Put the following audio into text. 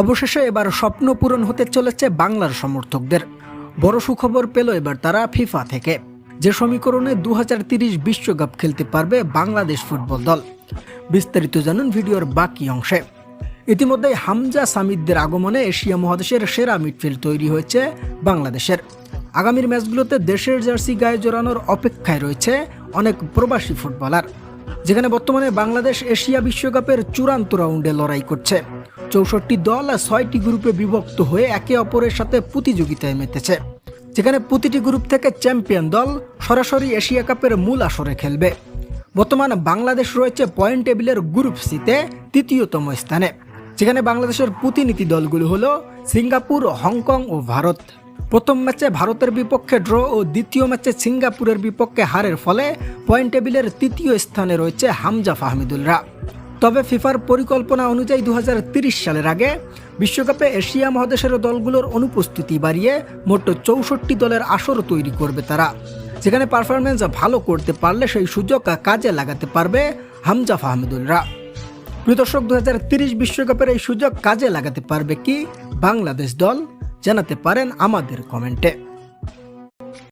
অবশেষে এবার স্বপ্ন পূরণ হতে চলেছে বাংলার সমর্থকদের। বড় সুখবর পেল এবার তারা ফিফা থেকে। যে সমীকরণে দু বিশ্বকাপ খেলতে পারবে বাংলাদেশ ফুটবল দল। বিস্তারিত জানুন ভিডিওর বাকি অংশে। ইতিমধ্যে হামজা সামিদদের আগমনে এশিয়া মহাদেশের সেরা মিডফিল্ড তৈরি হয়েছে বাংলাদেশের। আগামীর ম্যাচগুলোতে দেশের জার্সি গায়ে জোরানোর অপেক্ষায় রয়েছে অনেক প্রবাসী ফুটবলার, যেখানে বর্তমানে বাংলাদেশ এশিয়া বিশ্বকাপের চূড়ান্ত রাউন্ডে লড়াই করছে। চৌষট্টি দল আর ছয়টি গ্রুপে বিভক্ত হয়ে একে অপরের সাথে প্রতিযোগিতায় মেতেছে। যেখানে প্রতিটি গ্রুপ থেকে চ্যাম্পিয়ন দল সরাসরি এশিয়া কাপের মূল আসরে খেলবে। বর্তমান বাংলাদেশ রয়েছে পয়েন্ট টেবিলের গ্রুপ সিতে তৃতীয়তম স্থানে, যেখানে বাংলাদেশের প্রতিনিধি দলগুলো হলো সিঙ্গাপুর, হংকং ও ভারত। প্রথম ম্যাচে ভারতের বিপক্ষে ড্র ও দ্বিতীয় ম্যাচে সিঙ্গাপুরের বিপক্ষে হারের ফলে পয়েন্ট টেবিলের তৃতীয় স্থানে রয়েছে হামজা ফাহমিদুলরা। তবে ফিফার পরিকল্পনা অনুযায়ী দু সালের আগে বিশ্বকাপে এশিয়া মহাদেশের দলগুলোর অনুপস্থিতি বাড়িয়ে মোট চৌষট্টি দলের আসর তৈরি করবে তারা। যেখানে পারফরমেন্স ভালো করতে পারলে সেই সুযোগ কাজে লাগাতে পারবে হামজা ফাহমিদুলরা। প্রিয় দর্শক দু বিশ্বকাপের এই সুযোগ কাজে লাগাতে পারবে কি? বাংলাদেশ দল জানাতে পারেন আমাদের কমেন্টে।